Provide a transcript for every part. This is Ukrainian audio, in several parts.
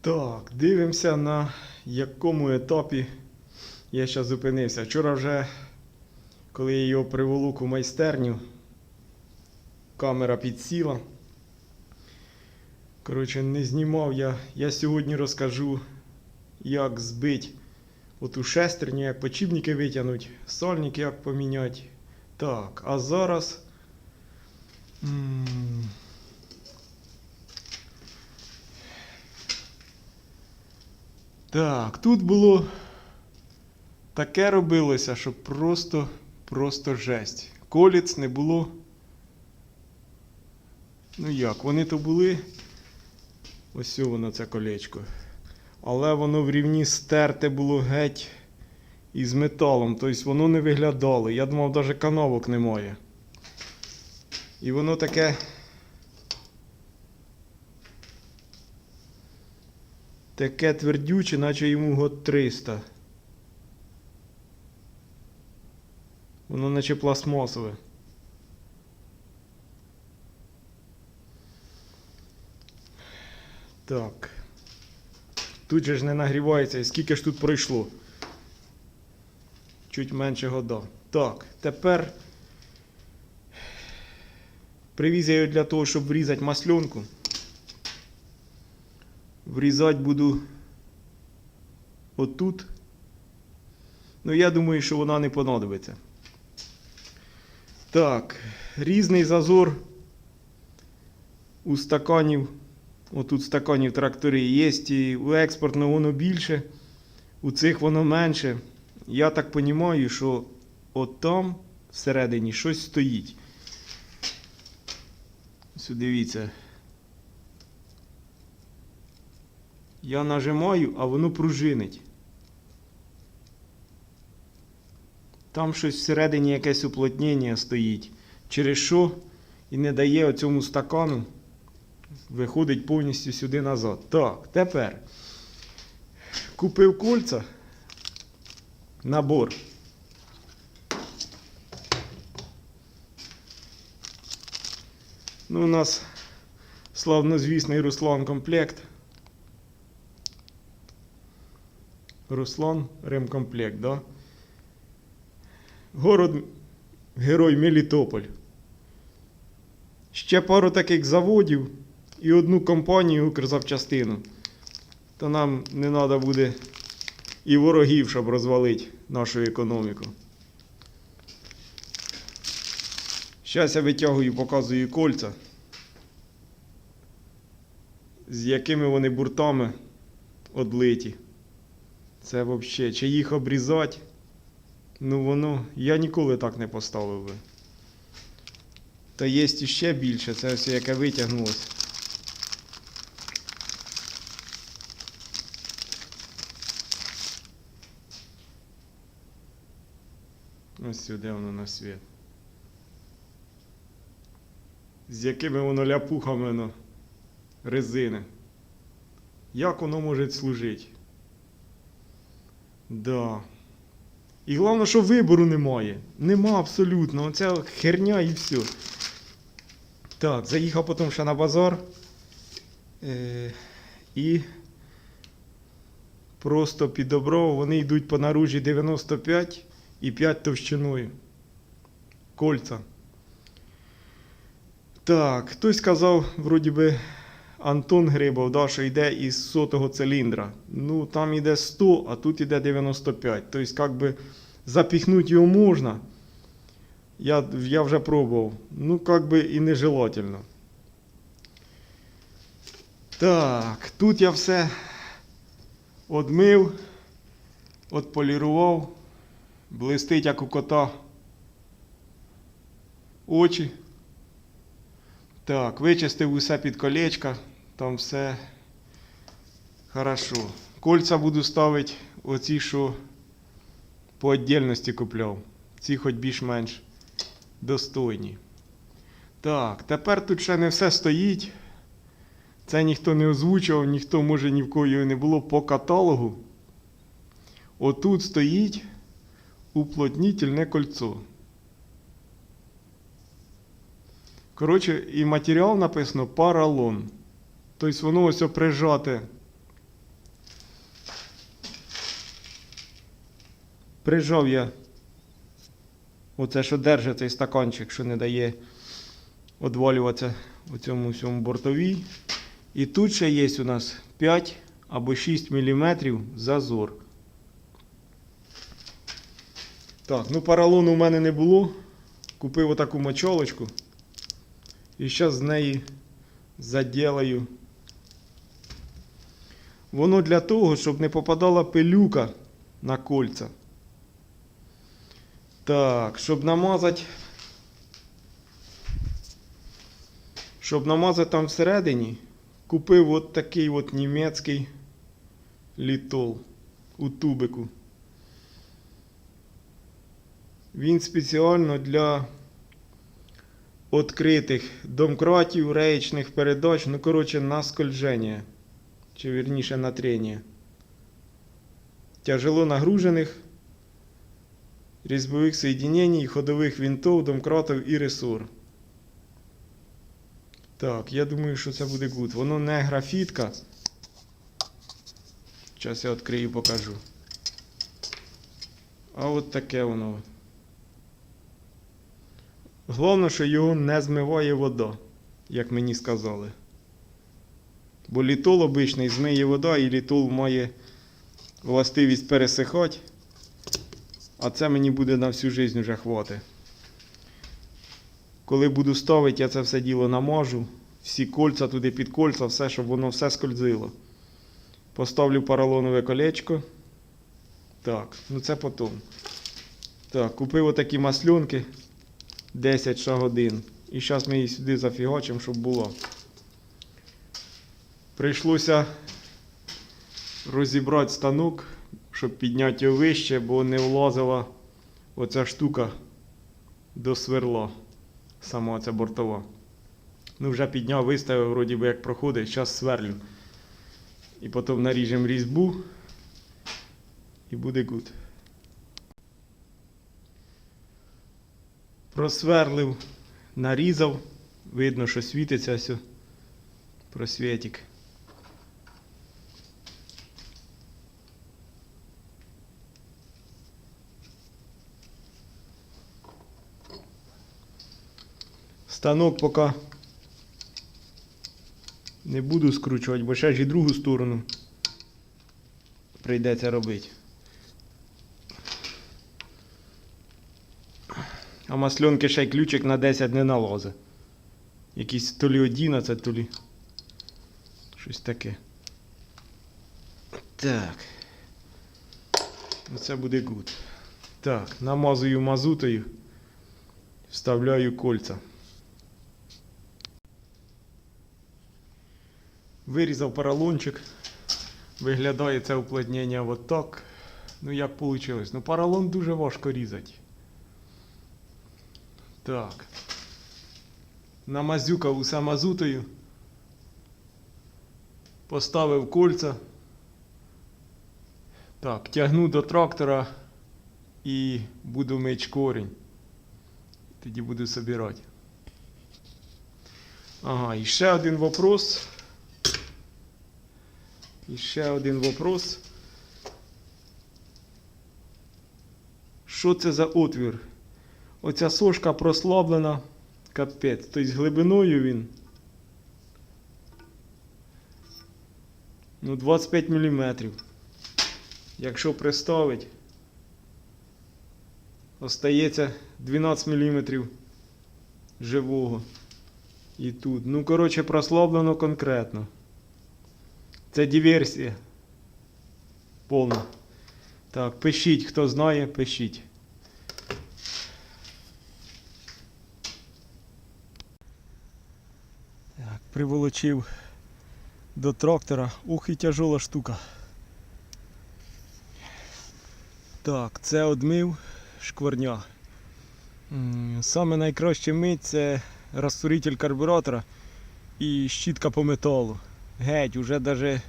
Так, дивимося на якому етапі я зараз зупинився. Вчора вже, коли я його приволок у майстерню, камера підсіла. Коротше, не знімав я. Я сьогодні розкажу, як збити оту шестерню, як почібники витягнути, сальник як поміняти. Так, а зараз. м, Так, тут було таке робилося, що просто, просто жесть. Коліць не було. Ну як, вони то були. Ось воно це колечко. Але воно в рівні стерте було геть із металом. Тобто воно не виглядало. Я думав, навіть канавок немає. І воно таке. Таке твердюче, наче йому год 300. Воно наче пластмасове. Так. Тут же ж не нагрівається, скільки ж тут пройшло? Чуть менше года. Так, тепер привіз я його для того, щоб врізати масльонку. Врізати буду отут. Ну, я думаю, що вона не понадобиться. Так, різний зазор у стаканів. Отут стаканів трактори є, і у експортного воно більше, у цих воно менше. Я так розумію, що от там всередині щось стоїть. Ось дивіться. Я нажимаю, а воно пружинить. Там щось всередині якесь уплотнення стоїть. Через що і не дає оцьому стакану виходить повністю сюди назад. Так, тепер купив кольця. Набор. Ну, у нас славнозвісний Руслан комплект. Руслан ремкомплект, да? Город Герой Мелітополь. Ще пару таких заводів і одну компанію Укрзапчастину. То нам не треба буде і ворогів, щоб розвалити нашу економіку. Зараз я витягую, показую кольця, з якими вони буртами одлиті. Це взагалі, чи їх обрізати? Ну воно, я ніколи так не поставив би. Та є іще більше, це все яке витягнулося. Ось сюди воно на світ. З якими воно ляпухами ну, резини. Як воно може служити? Да. І головне, що вибору немає. Нема абсолютно. Оця херня і все. Так, заїхав потім ще на базар. Е, і просто підобрав, вони йдуть по наружі 95 і 5 товщиною. Кольца. Так, хтось сказав, вроді би, Антон Грибов, да, що йде із сотого циліндра. Ну, там йде 100, а тут йде 95. Тобто, як би запіхнути його можна. Я, я вже пробував. Ну, як би і нежелательно. Так, тут я все одмив, отполірував. Блистить, як у кота. Очі. Так, вичистив усе під колечка, там все хорошо. Кольця буду ставити оці, що по віддільності купляв. Ці хоч більш-менш достойні. Так, тепер тут ще не все стоїть. Це ніхто не озвучував, ніхто, може, ні в кого не було по каталогу. Отут стоїть уплотнительне кольцо. Коротше, і матеріал написано паралон. Тобто воно ось прижате. Прижав я оце, що держить цей стаканчик, що не дає одвалюватися у цьому всьому бортовій. І тут ще є у нас 5 або 6 мм зазор. Так, ну поролону у мене не було. Купив отаку мочолочку. І зараз з неї заділаю Воно для того, щоб не попадала пилюка на кольця. Так, щоб намазати. Щоб намазати там всередині, купив от такий от німецький літол у тубику. Він спеціально для відкритих домкратів, реєчних передач, ну коротше на скольження, чи вірніше на трення. Тяжело нагружених різьбових соєдинень, ходових винтов, домкратів і ресор. Так, я думаю, що це буде гуд. Воно не графітка. Зараз я відкрию і покажу. А от таке воно. Головне, що його не змиває вода, як мені сказали. Бо літол обичний змиє вода, і літол має властивість пересихати. А це мені буде на всю життя вже хвати. Коли буду ставити, я це все діло намажу. Всі кольця туди під кольця, все, щоб воно все скользило. Поставлю поролонове колечко. Так, ну це потім. Так, купив отакі масльонки 10 шагодин. І зараз ми її сюди зафігачимо, щоб було. Прийшлося розібрати станок, щоб підняти його вище, бо не влазила оця штука до сверла. Сама ця бортова. Ну, вже підняв, виставив, вроді би як проходить, зараз сверлю. І потім наріжемо різьбу. І буде гуд. Просверлив, нарізав. Видно, що світиться все. Просвітик. Станок поки не буду скручувати, бо ще ж і другу сторону прийдеться робити. А масльонки ще й ключик на 10 не налозе. Якийсь то лі 11, то лі. Щось таке. Так. Оце буде гуд. Так, намазую мазутою. Вставляю кольця. Вирізав поролончик. Виглядає це уплотнення от так. Ну як вийшло? Ну поролон дуже важко різати. Так. Намазюкав усе мазутою. Поставив кольця. Так, тягну до трактора і буду мить корінь. Тоді буду собирати. Ага, і ще один вопрос. І ще один вопрос. Що це за отвір? Оця сошка прослаблена. Капець. Тобто глибиною він. Ну, 25 мм. Якщо приставить, остається 12 мм живого. І тут. Ну, коротше, прослаблено конкретно. Це диверсія. Повна. Так, пишіть, хто знає, пишіть. Так, приволочив до трактора. Ух і тяжола штука. Так, це одмив шкварня. Саме найкраще мить це розтворитель карбюратора і щітка по металу. Геть, уже даже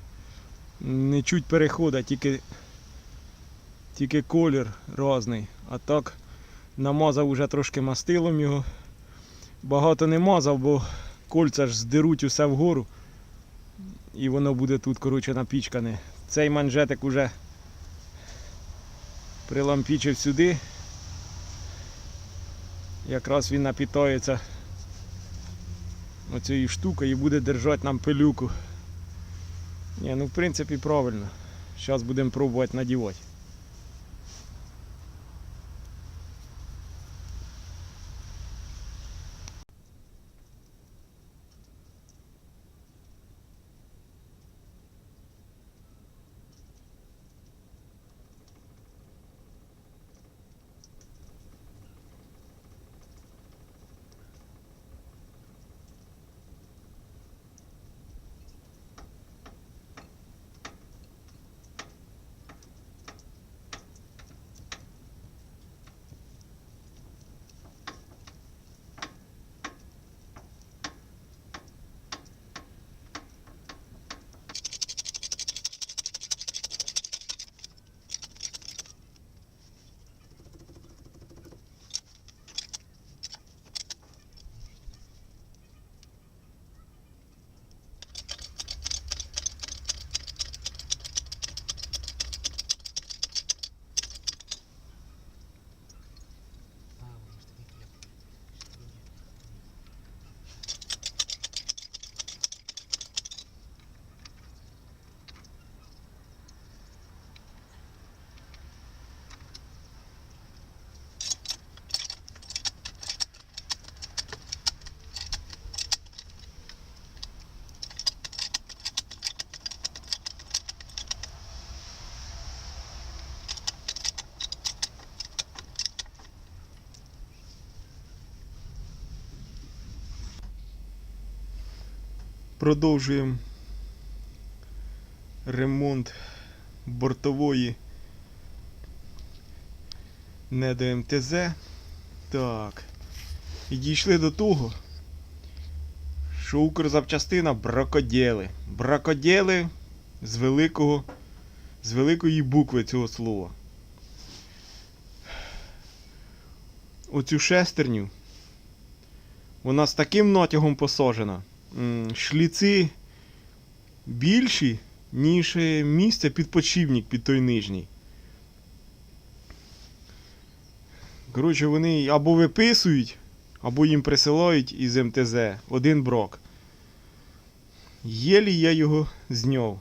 не чуть перехода, тільки, тільки колір різний. А так намазав уже трошки мастилом його. Багато не мазав, бо кольця ж здеруть усе вгору. І воно буде тут, коротше, напічкане. Цей манжетик уже Прилампічив сюди. Якраз він напітається оцією штукою і буде держати нам пилюку. Ні, ну в принципі правильно. Зараз будемо пробувати надівати. Продовжуємо ремонт бортової недо МТЗ. Так. І дійшли до того, що Укрзапчастина бракодєли. Бракодєли з великого, з великої букви цього слова. Оцю шестерню вона з таким натягом посажена. Шліци більші, ніж е, місце під подшипник під той нижній. Коротше, вони або виписують, або їм присилають із МТЗ один брок. Єлі я його зняв.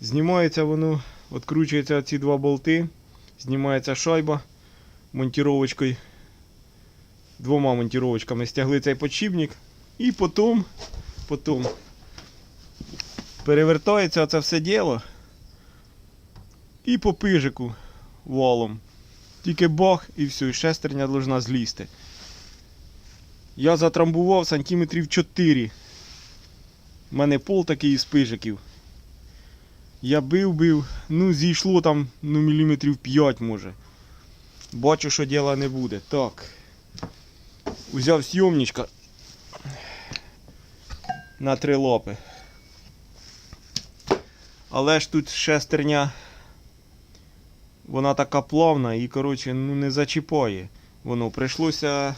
Знімається воно, відкручуються ці два болти, знімається шайба монтіровочкою. Двома монтіровочками стягли цей подшипник. І потім, потім перевертається це все діло і по пижику валом. Тільки бах і все, і шестерня должна злізти. Я затрамбував сантиметрів 4. У мене пол такий із пижиків. Я бив, бив, ну зійшло там ну, міліметрів 5 може. Бачу, що діла не буде. Так. Взяв сйомничка на три лопи. Але ж тут шестерня, вона така плавна і, коротше, ну не зачіпає. Воно прийшлося.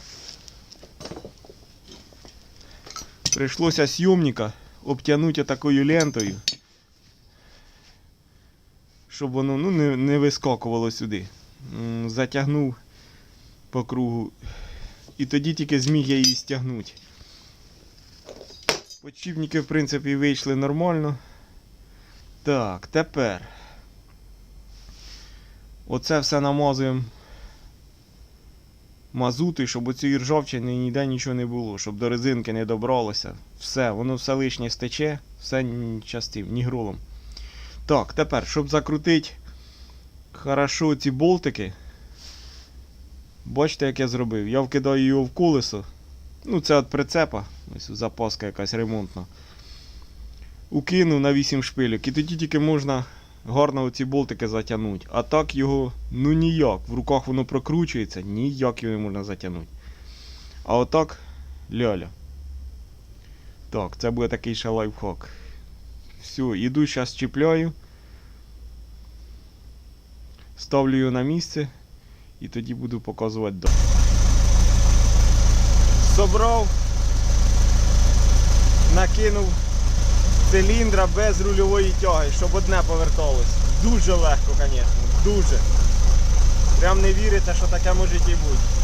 Прийшлося сйомника обтягнути такою лентою, щоб воно ну, не, не вискакувало сюди. Затягнув по кругу. І тоді тільки зміг я її стягнути. Подшипники, в принципі, вийшли нормально. Так, тепер. Оце все намазуємо мазути, щоб у цій ржавчини ніде нічого не було, щоб до резинки не добралося. Все, воно все лишнє стече, все ні частим, ні гролом. Так, тепер, щоб закрутити хорошо ці болтики. Бачите, як я зробив? Я вкидаю його в колесо. Ну, це від прицепа. Ось запаска якась ремонтна. Укину на 8 шпилек. І тоді тільки можна гарно оці болтики затягнути. А так його ну ніяк. В руках воно прокручується, ніяк його не можна затягнути. А отак ляля. Так, це буде такий ще лайфхак. Все, іду зараз чіпляю. Ставлю його на місце. І тоді буду показувати далі. Собрав, накинув циліндра без рульової тяги, щоб одне поверталось. Дуже легко, звісно, дуже. Прям не вірите, що таке може і бути.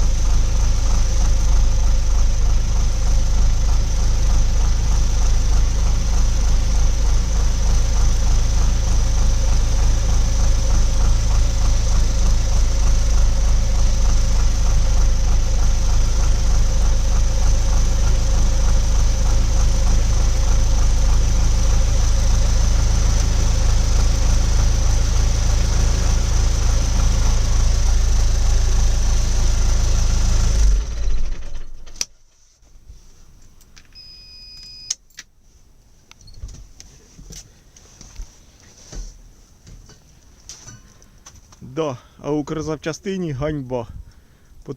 Да, а Укрзапчастині ганьба.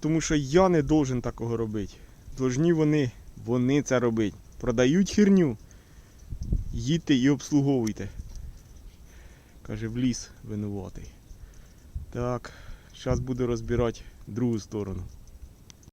Тому що я не должен такого робити. Должні вони, вони це робити. Продають херню. Їдьте і обслуговуйте. Каже, в ліс винуватий. Так, зараз буду розбирати другу сторону.